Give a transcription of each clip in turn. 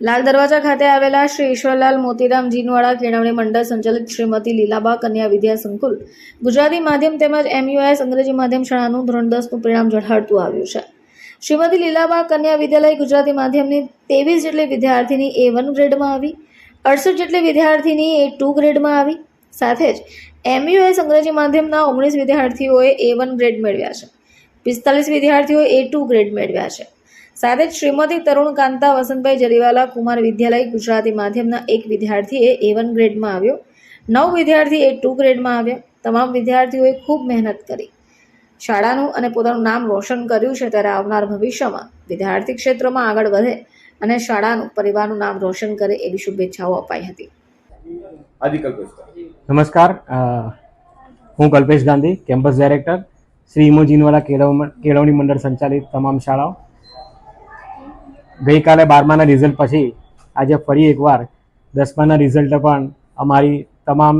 લાલ દરવાજા ખાતે આવેલા શ્રી ઈશ્વરલાલ મોતીરામ જીનવાડા કેળવણી મંડળ સંચાલિત શ્રીમતી લીલાબા કન્યા વિદ્યા સંકુલ ગુજરાતી માધ્યમ તેમજ એમયુએસ અંગ્રેજી માધ્યમ શાળાનું ધોરણ દસનું પરિણામ ઝળહળતું આવ્યું છે. શ્રીમતી લીલાબા કન્યા વિદ્યાલય ગુજરાતી માધ્યમની ત્રેવીસ જેટલી વિદ્યાર્થીની એ વન ગ્રેડમાં આવી, અડસઠ જેટલી વિદ્યાર્થીની એ ટુ ગ્રેડમાં આવી, સાથે જ એમયુએસ અંગ્રેજી માધ્યમના ઓગણીસ વિદ્યાર્થીઓએ એ વન ગ્રેડ મેળવ્યા છે. પિસ્તાલીસ વિદ્યાર્થીઓએ એ ટુ ગ્રેડ મેળવ્યા છે. સાથે જ શ્રીમતી તરુણ કાંતા વસંતભાઈ જરીવાલા કુમાર વિદ્યાલય ગુજરાતી માધ્યમના એક વિદ્યાર્થીએ એ વન ગ્રેડમાં આવ્યો. નવ વિદ્યાર્થી એ ટુ ગ્રેડમાં આવ્યા. તમામ વિદ્યાર્થીઓએ ખૂબ મહેનત કરી. શાળાનું અને પોતાનું નામ રોશન કર્યું છે ત્યારે આવનાર ભવિષ્યમાં વિદ્યાર્થી ક્ષેત્રમાં આગળ વધે અને શાળાનું પરિવારનું નામ રોશન કરે એવી શુભેચ્છાઓ અપાઈ હતી. નમસ્કાર. હું કલ્પેશ ગાંધી કેમ્પસ ડાયરેક્ટર. શ્રી ઇમોજીનવાલા કેળવણી મંડળ સંચાલિત તમામ શાળાઓ. ગઈકાલે બારમાના રિઝલ્ટ પછી આજે ફરી એકવાર દસમાના રિઝલ્ટ પણ અમારી તમામ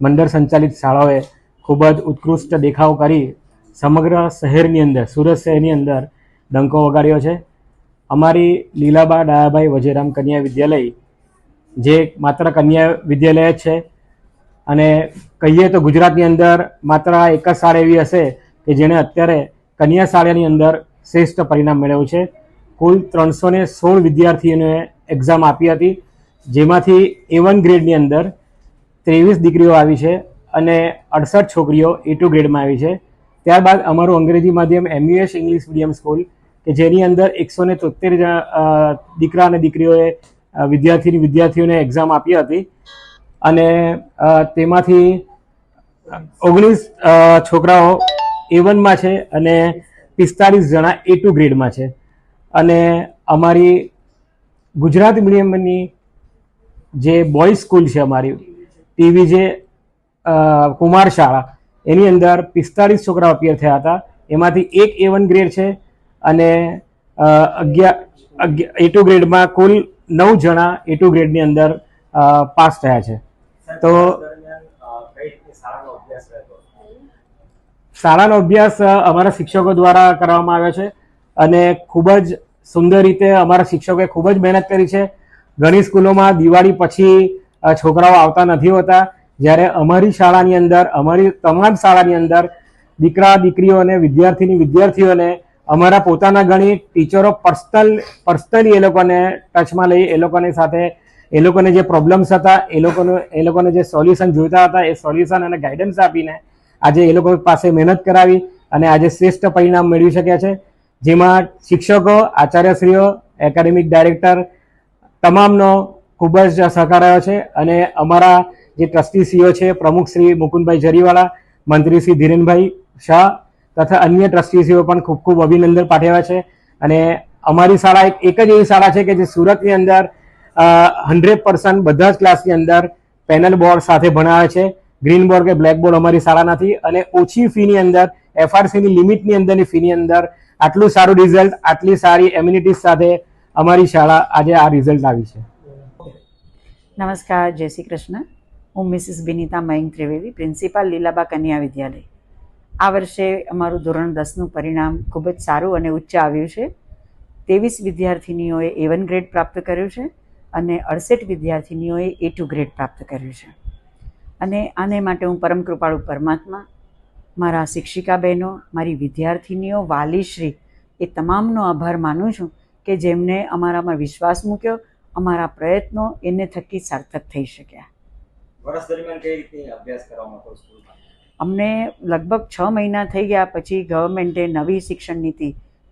મંડળ સંચાલિત શાળાઓએ ખૂબ જ ઉત્કૃષ્ટ દેખાવ કરી સમગ્ર શહેરની અંદર, સુરત શહેરની અંદર ડંકો વગાડ્યો છે. અમારી લીલાબા ડાયાભાઈ વજેરામ કન્યા વિદ્યાલય જે માત્ર કન્યા વિદ્યાલય જ છે અને કહીએ તો ગુજરાતની અંદર માત્ર એક જ શાળા એવી હશે કે જેણે અત્યારે કન્યા શાળાની અંદર શ્રેષ્ઠ પરિણામ મેળવ્યું છે. કુલ ત્રણસો ને સોળ વિદ્યાર્થીઓને એક્ઝામ આપી હતી, જેમાંથી એ વન ગ્રેડની અંદર ત્રેવીસ દીકરીઓ આવી છે અને અડસઠ છોકરીઓ એ ટુ ગ્રેડમાં આવી છે. ત્યારબાદ અમારું અંગ્રેજી માધ્યમ એમયુએસ ઇંગ્લિશ મીડિયમ સ્કૂલ કે જેની અંદર એકસો ને તોતેર દીકરા અને દીકરીઓએ વિદ્યાર્થીની વિદ્યાર્થીઓને એક્ઝામ આપી હતી. અને તેમાંથી ઓગણીસ છોકરાઓ એ વનમાં છે અને પિસ્તાલીસ જણા એ ટુ ગ્રેડમાં છે. અને અમારી ગુજરાત મીડિયમની જે બોયઝ સ્કૂલ છે અમારી ટીવી જે કુમાર શાળા એની અંદર પિસ્તાળીસ છોકરાઓ અપિયર થયા હતા. એમાંથી એક એ વન ગ્રેડ છે અને અગિયાર અગિયાર એ ટુ ગ્રેડમાં કુલ નવ જણા એ ટુ ગ્રેડની અંદર પાસ થયા છે. તો શાળાનો અભ્યાસ અમારા શિક્ષકો દ્વારા કરવામાં આવ્યો છે. અને ખૂબ જ સુંદર રીતે અમારા શિક્ષકોએ ખૂબ જ મહેનત કરી છે. ઘણી સ્કૂલોમાં દિવાળી પછી છોકરાઓ આવતા નથી હોતા. જ્યારે અમારી શાળાની અંદર, અમારી તમામ શાળાની અંદર દીકરા દીકરીઓને વિદ્યાર્થીની વિદ્યાર્થીઓને અમારા પોતાના ઘણી ટીચરો પર્સનલ, પર્સનલી એ લોકોને ટચમાં લઈ, એ લોકોની સાથે, એ લોકોને જે પ્રોબ્લેમ્સ હતા, એ લોકોને એ લોકોને જે સોલ્યુશન જોઈતા હતા, એ સોલ્યુશન અને ગાઈડન્સ આપીને આજે એ લોકો પાસે મહેનત કરાવી અને આજે શ્રેષ્ઠ પરિણામ મેળવી શક્યા છે. જેમાં શિક્ષકો, આચાર્યશ્રીઓ એકેડેમિક ડાયરેક્ટર તમામનો ખૂબ જ સહકાર આવ્યો છે અને અમારા જે ટ્રસ્ટીસીઓ છે, પ્રમુખ શ્રી મુકુંદભાઈ જરીવાલા, મંત્રી શ્રી ધીરેનભાઈ શાહ તથા અન્ય ટ્રસ્ટીસીઓ પણ ખૂબ ખૂબ અભિનંદન પાઠવ્યા છે. અને અમારી શાળા એક એક જ એવી શાળા છે કે જે સુરતની અંદર હંડ્રેડ પર્સન્ટ બધા જ ક્લાસની અંદર પેનલ બોર્ડ સાથે ભણાવે છે. ગ્રીન બોર્ડ કે બ્લેક બોર્ડ અમારી શાળા નથી અને ઓછી ફીની અંદર એફઆરસીની લિમિટની અંદરની ફીની અંદર આટલું સારું રિઝલ્ટ આટલી સારી એમ્યુનિટીઝ સાથે અમારી શાળા આજે આ રિઝલ્ટ આવી છે. નમસ્કાર, જય શ્રી કૃષ્ણ. હું મિસિસ બિનિતા મયંક ત્રિવેદી, પ્રિન્સિપાલ લીલાબા કન્યા વિદ્યાલય. આ વર્ષે અમારું ધોરણ દસનું પરિણામ ખૂબ જ સારું અને ઉચ્ચ આવ્યું છે. ત્રેવીસ વિદ્યાર્થિનીઓએ એ વન ગ્રેડ પ્રાપ્ત કર્યું છે અને અડસઠ વિદ્યાર્થિનીઓએ એ ટુ ગ્રેડ પ્રાપ્ત કર્યું છે. અને આને માટે હું પરમ કૃપાળુ પરમાત્મા મારા શિક્ષિકા બહેનો મારી વિદ્યાર્થિનીઓ વાલીશ્રી એ તમામનો આભાર માનું છું કે જેમને અમારામાં વિશ્વાસ મૂક્યો અમારા પ્રયત્નો એને થકી સાર્થક થઈ શક્યા. વર્ષ દરમિયાન કઈ રીતે અભ્યાસ કરવામાં હતો સ્કૂલમાં? અમને લગભગ છ મહિના થઈ ગયા પછી ગવર્મેન્ટે નવી શિક્ષણ નીતિ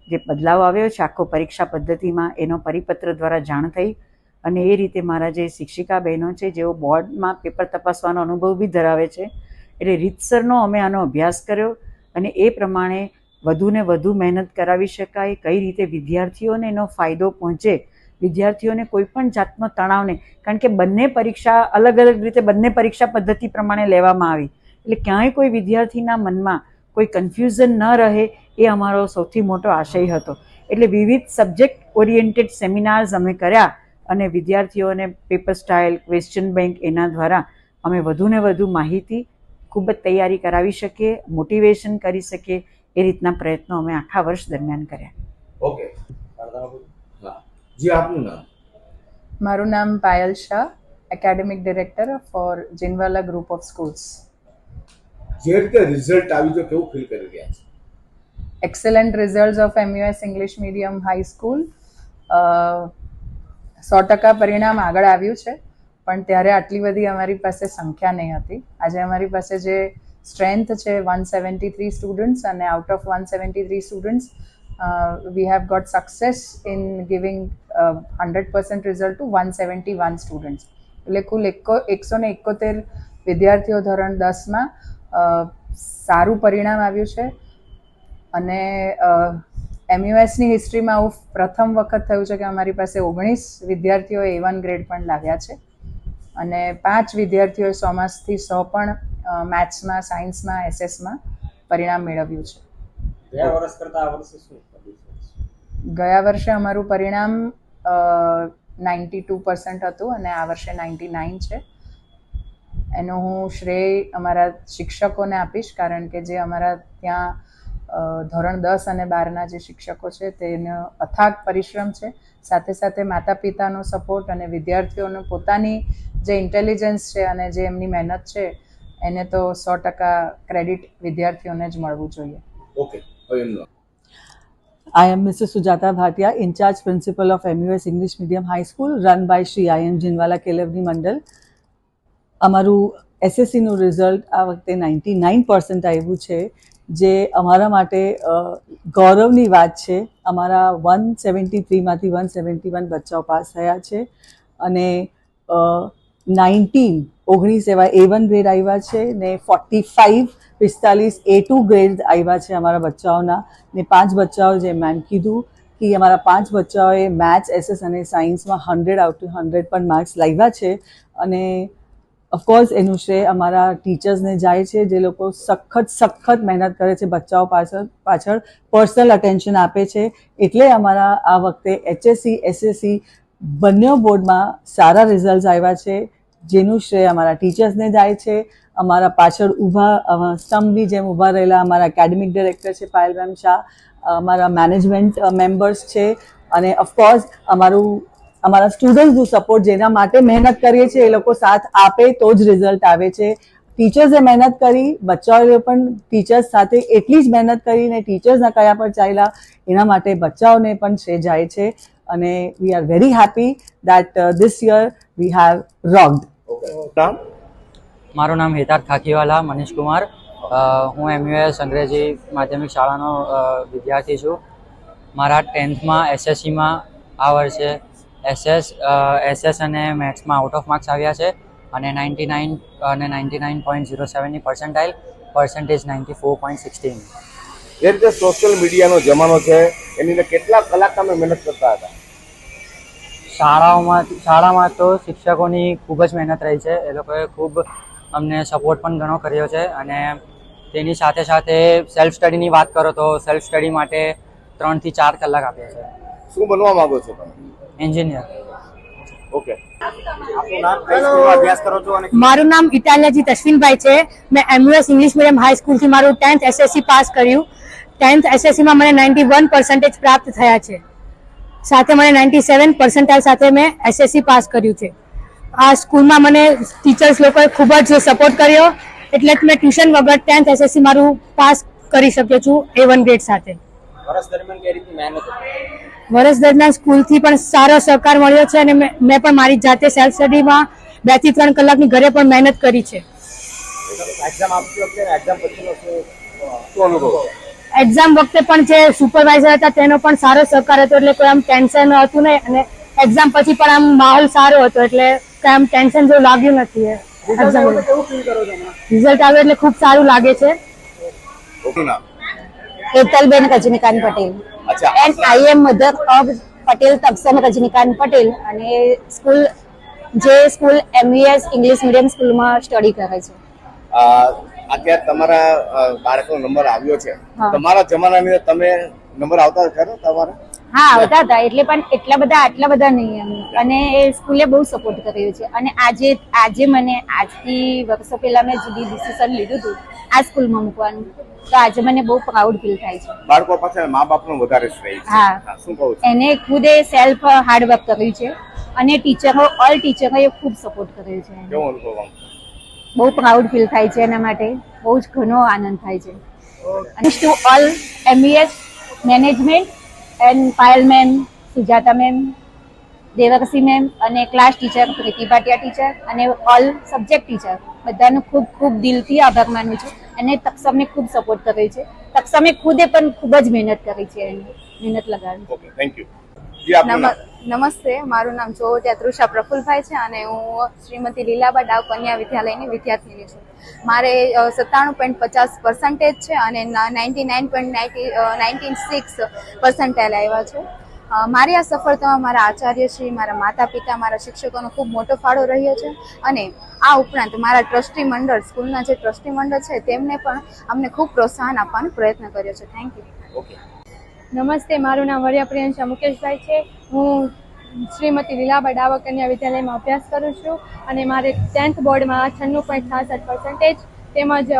જે બદલાવ આવ્યો છે આખો પરીક્ષા પદ્ધતિમાં એનો પરિપત્ર દ્વારા જાણ થઈ અને એ રીતે મારા જે શિક્ષિકા બહેનો છે જેઓ બોર્ડમાં પેપર તપાસવાનો અનુભવ બી ધરાવે છે એટલે રીતસરનો અમે આનો અભ્યાસ કર્યો અને એ પ્રમાણે વધુને વધુ મહેનત કરાવી શકાય, કઈ રીતે વિદ્યાર્થીઓને એનો ફાયદો પહોંચે, વિદ્યાર્થીઓને કોઈ પણ જાતનો તણાવ નહીં. કારણ કે બંને પરીક્ષા અલગ અલગ રીતે બંને પરીક્ષા પદ્ધતિ પ્રમાણે લેવામાં આવી. એટલે ક્યાંય કોઈ વિદ્યાર્થીના મનમાં કોઈ કન્ફ્યુઝન ન રહે એ અમારો સૌથી મોટો આશય હતો. એટલે વિવિધ સબ્જેક્ટ ઓરિએન્ટેડ સેમિનાર્સ અમે કર્યા અને વિદ્યાર્થીઓને પેપર સ્ટાઇલ, ક્વેશ્ચન બેંક એના દ્વારા અમે વધુને વધુ માહિતી ખૂબ જ તૈયારી કરાવી શકીએ મોટિવેશન કરી શકીએ એ રીતના પ્રયત્નો અમે આખા વર્ષ દરમિયાન કર્યા. ઓકે. જી આપનું નામ? મારું નામ Payal Shah academic director for Jinwala group of schools જે રીતે રિઝલ્ટ આવ્યું તો કેવું ફીલ કરી રહ્યા છે? Excellent result of MUS English medium high school સો ટકા પરિણામ આગળ આવ્યું છે. પણ ત્યારે આટલી બધી અમારી પાસે સંખ્યા નહીં હતી. આજે અમારી પાસે જે સ્ટ્રેન્થ છે વન સેવન્ટી થ્રી સ્ટુડન્ટ્સ અને out of one seventy three students we have got success in giving hundred percent result to one seventy one students એટલે કુલ એકો, એકસો ને એકોતેર વિદ્યાર્થીઓ ધોરણ દસમાં સારું પરિણામ આવ્યું છે. અને એમયુએસની હિસ્ટ્રીમાં આવું પ્રથમ વખત થયું છે કે અમારી પાસે ઓગણીસ વિદ્યાર્થીઓ એ વન ગ્રેડ પણ લાવ્યા છે. અને પાંચ વિદ્યાર્થીઓએ સોમાસથી સો પણ મેથ્સમાં સાયન્સમાં એસએસમાં પરિણામ મેળવ્યું છે. ગયા વર્ષ કરતા આ વર્ષે શું ગયા વર્ષે અમારું પરિણામ નાઇન્ટી ટુ પર્સન્ટ હતું અને આ વર્ષે નાઇન્ટી નાઇન છે. એનો હું શ્રેય અમારા શિક્ષકોને આપીશ કારણ કે જે અમારા ત્યાં ધોરણ દસ અને બારના જે શિક્ષકો છે તેનો અથાગ પરિશ્રમ છે સાથે સાથે માતા પિતાનો સપોર્ટ અને વિદ્યાર્થીઓનો પોતાની જે ઇન્ટેલિજન્સ છે અને જે એમની મહેનત છે એને તો સો ટકા ક્રેડિટ વિદ્યાર્થીઓને જ મળવું જોઈએ okay I am Mrs. Sujata Bhatia, in charge principal of MUS English Medium High School, run by Sri I M Jinwala Kelevni Mandal. અમારું એસએસસીનું રિઝલ્ટ આ વખતે નાઇન્ટી નાઇન પર્સન્ટ આવ્યું છે જે અમારા માટે ગૌરવની વાત છે. અમારા વન સેવન્ટી થ્રીમાંથી વન સેવન્ટી વન બચ્ચાઓ પાસ થયા છે અને નાઇન્ટીન ઓગણીસ એવા એ વન ગ્રેડ આવ્યા છે ને ફોર્ટી ફાઇવ પિસ્તાલીસ એ ટુ ગ્રેડ આવ્યા છે અમારા બચ્ચાઓના. ને પાંચ બચ્ચાઓ જે મેમ કીધું કે અમારા પાંચ બચ્ચાઓએ મેથ્સ, એસએસ અને સાયન્સમાં હંડ્રેડ આઉટ ટુ હંડ્રેડ પણ માર્ક્સ લાવ્યા છે અને ઓફકોર્સ એનું શ્રેય અમારા ટીચર્સને જાય છે, જે લોકો સખત સખત મહેનત કરે છે, બચ્ચાઓ પાછળ પાછળ પર્સનલ અટેન્શન આપે છે. એટલે અમારા આ વખતે એચએસસી એસએસસી બંને બોર્ડમાં સારા રિઝલ્ટ આવ્યા છે. જેનું શ્રેય અમારા ટીચર્સને જાય છે. અમારા પાછળ ઊભા સ્તંભની જેમ ઊભા રહેલા અમારા એકેડેમિક ડિરેક્ટર છે, પાયલ મેમ શાહ. અમારા મેનેજમેન્ટ મેમ્બર્સ છે. અને ઓફકોર્સ અમારું અમારા સ્ટુડન્ટ્સનું સપોર્ટ જેના માટે મહેનત કરીએ છીએ એ લોકો સાથ આપે તો જ રિઝલ્ટ આવે છે. ટીચર્સે મહેનત કરી બચ્ચાઓએ પણ ટીચર્સ સાથે એટલી જ મહેનત કરીને ટીચર્સના કયા પર ચાલ્યા એના માટે બચ્ચાઓને પણ છે જાય છે. અને we are very happy that this year we have rocked મારું નામ હેતાર ખાખીવાલા મનીષ કુમાર. અ, હું એમયુએસ અંગ્રેજી માધ્યમિક શાળાનો વિદ્યાર્થી છું. મારા ટેન્થમાં એસએસસીમાં આ વર્ષે એસએસ એસએસ અને મેથ્સમાં આઉટ ઓફ માર્ક્સ આવ્યા છે અને ninety nine and ninety nine point zero સેવનની percentile percentage ninety four point sixteen જે રીતે સોશિયલ મીડિયાનો જમાનો છે એની કેટલા કલાક તમે મહેનત કરતા હતા? શાળાઓમાં શાળામાં તો શિક્ષકોની ખૂબ જ મહેનત રહી છે એ લોકોએ ખૂબ અમને સપોર્ટ પણ ઘણો કર્યો છે અને તેની સાથે સાથે સેલ્ફ સ્ટડીની વાત કરો તો સેલ્ફ સ્ટડી માટે ત્રણથી ચાર કલાક આપ્યા છે. શું બનવા માંગો છો તમે? એન્જિનિયર. ઓકે. આપનું નામ કઈ સ્કૂલમાં અભ્યાસ કરો છો અને મારું નામ ઇટાલિયાજી તશ્વિનભાઈ છે. મેં એમયુએસ ઇંગ્લિશ મીડિયમ હાઈ સ્કૂલથી મારું ટેન્થ એસએસસી પાસ કર્યું. ટેન્થ એસએસસીમાં મને નાઇન્ટી વન પર્સન્ટેજ પ્રાપ્ત થયા છે. સાથે મને નાઇન્ટી સેવન પર્સન્ટાઇલ સાથે મેં એસએસસી પાસ કર્યું છે. આ સ્કૂલમાં મને ટીચર્સ લોકોએ ખૂબ જ સપોર્ટ કર્યો. એટલે જ મેં ટ્યુશન વગર ટેન્થ એસએસસી મારું પાસ કરી શક્યો છું એ વન ગ્રેડ સાથે. વર્ષ દરમિયાન સ્કૂલથી પણ સારો સહકાર મળ્યો છે અને મેં પણ મારી જાતે સેલ્ફ સ્ટડીમાં બેથી ત્રણ કલાકની ઘરે પણ મહેનત કરી છે. એક્ઝામ વખતે અને એક્ઝામ પછીનો શું શું અનુભવ? એક્ઝામ વખતે પણ જે સુપરવાઇઝર હતા તેનો પણ સારો સહકાર હતો એટલે કોઈ આમ ટેન્શન હતું નહીં અને એક્ઝામ પછી પણ આમ માહોલ સારો હતો એટલે કઈ આમ ટેન્શન જેવું લાગ્યું નથી રિઝલ્ટ આવ્યું એટલે ખૂબ સારું લાગે છે. Hetalben Rajnikant Patel. And I am mother of Patel Taksham Rajnikant Patel અને સ્કૂલ જે school M V S English medium સ્કૂલમાં સ્ટડી કરે છે. અત્યારે તમારા બાળકનો નંબર આવ્યો છે. તમારા જમાનાની અંદર તમે નંબર આવતા ખરો તમારા? હા આવતા હતા. એટલે પણ એટલા બધા આટલા બધા નહીં અને એ સ્કૂલે બહુ સપોર્ટ કર્યો છે. અને આજે આજે મને આજથી વર્ષો પહેલા મેં જે ડિસિઝન લીધું હતું આ સ્કૂલમાં મૂકવાનું. તો આજે મને બહુ પ્રાઉડ ફીલ થાય છે. બાળકો પાસે મા બાપનો વધારે શ્રેય હા. શું કહું એને ખુદે સેલ્ફ હાર્ડવર્ક કર્યું છે. અને ટીચરો ઓલ ટીચરોએ ખૂબ સપોર્ટ કર્યો છે કેવો અનુભવ બહુ પ્રાઉડ ફીલ થાય છે એના માટે. બહુ જ ઘણો આનંદ થાય છે. અને to all MBS management and Payal ma'am Sujata ma'am Devarasi ma'am અને class teacher Preeti Bhatia teacher અને ઓલ સબ્જેક્ટ ટીચર. બધાનો ખૂબ ખૂબ દિલથી આભાર માનું છું અને તક્ષમને ખૂબ સપોર્ટ કર્યો છે. તક્ષમે ખુદે પણ ખૂબ જ મહેનત કરી છે એની. મહેનત લગાવી. થેન્ક યુ નમસ્તે, મારું નામ ચોવટિયા તૃષા પ્રફુલભાઈ છે અને હું શ્રીમતી લીલાબા ડાવ કન્યા વિદ્યાલયની વિદ્યાર્થીની છું. મારે સત્તાણું પોઈન્ટ પચાસ પર્સન્ટેજ છે અને ninety nine point ninety six percentage આવ્યા છે. મારી આ સફળતામાં મારા આચાર્યશ્રી, મારા માતા પિતા મારા શિક્ષકોનો ખૂબ મોટો ફાળો રહ્યો છે અને આ ઉપરાંત મારા ટ્રસ્ટી મંડળ, સ્કૂલના જે ટ્રસ્ટી મંડળ છે તેમને પણ અમને ખૂબ પ્રોત્સાહન આપવાનો પ્રયત્ન કર્યો છે. થેન્ક યુ ઓકે નમસ્તે, મારું નામ વરિયા પ્રિયંશા મુકેશભાઈ છે. હું શ્રીમતી લીલાબા ડાવર કન્યા વિદ્યાલયમાં અભ્યાસ કરું છું અને મારે ટેન્થ બોર્ડમાં છન્નું પોઈન્ટ છાસઠ પર્સન્ટેજ તેમજ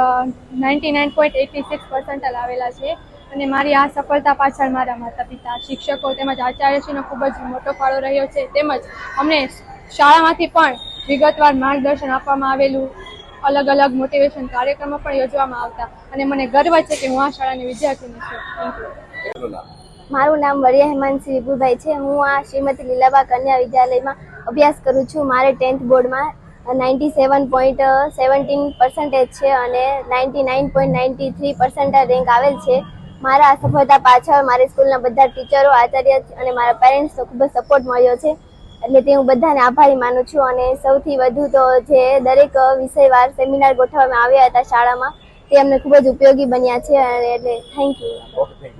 ninety nine point eighty six percentage આવેલા છે. અને મારી આ સફળતા પાછળ મારા માતા પિતા શિક્ષકો તેમજ આચાર્યશ્રીનો ખૂબ જ મોટો ફાળો રહ્યો છે. તેમજ અમને શાળામાંથી પણ વિગતવાર માર્ગદર્શન આપવામાં આવેલું, અલગ અલગ મોટિવેશન કાર્યક્રમો પણ યોજવામાં આવતા. અને મને ગર્વ છે કે હું આ શાળાની વિદ્યાર્થીની છું. થેન્ક યુ મારું નામ? વરિયા હેમાંશી વિભુભાઈ છે. હું આ શ્રીમતી લીલાબા કન્યા વિદ્યાલયમાં અભ્યાસ કરું છું. મારે ટેન્થ બોર્ડમાં ninety seven point seventeen percentage છે અને ninety nine point ninety three percentage rank આવેલ છે. મારા આ સફળતા પાછળ મારી સ્કૂલના બધા ટીચરો આચાર્ય અને મારા પેરેન્ટ્સનો ખૂબ જ સપોર્ટ મળ્યો છે. એટલે તે હું બધાને આભારી માનું છું અને સૌથી વધુ તો જે દરેક વિષયવાર સેમિનાર ગોઠવવામાં આવ્યા હતા શાળામાં તે અમને ખૂબ જ ઉપયોગી બન્યા છે અને એટલે thank you okay thank you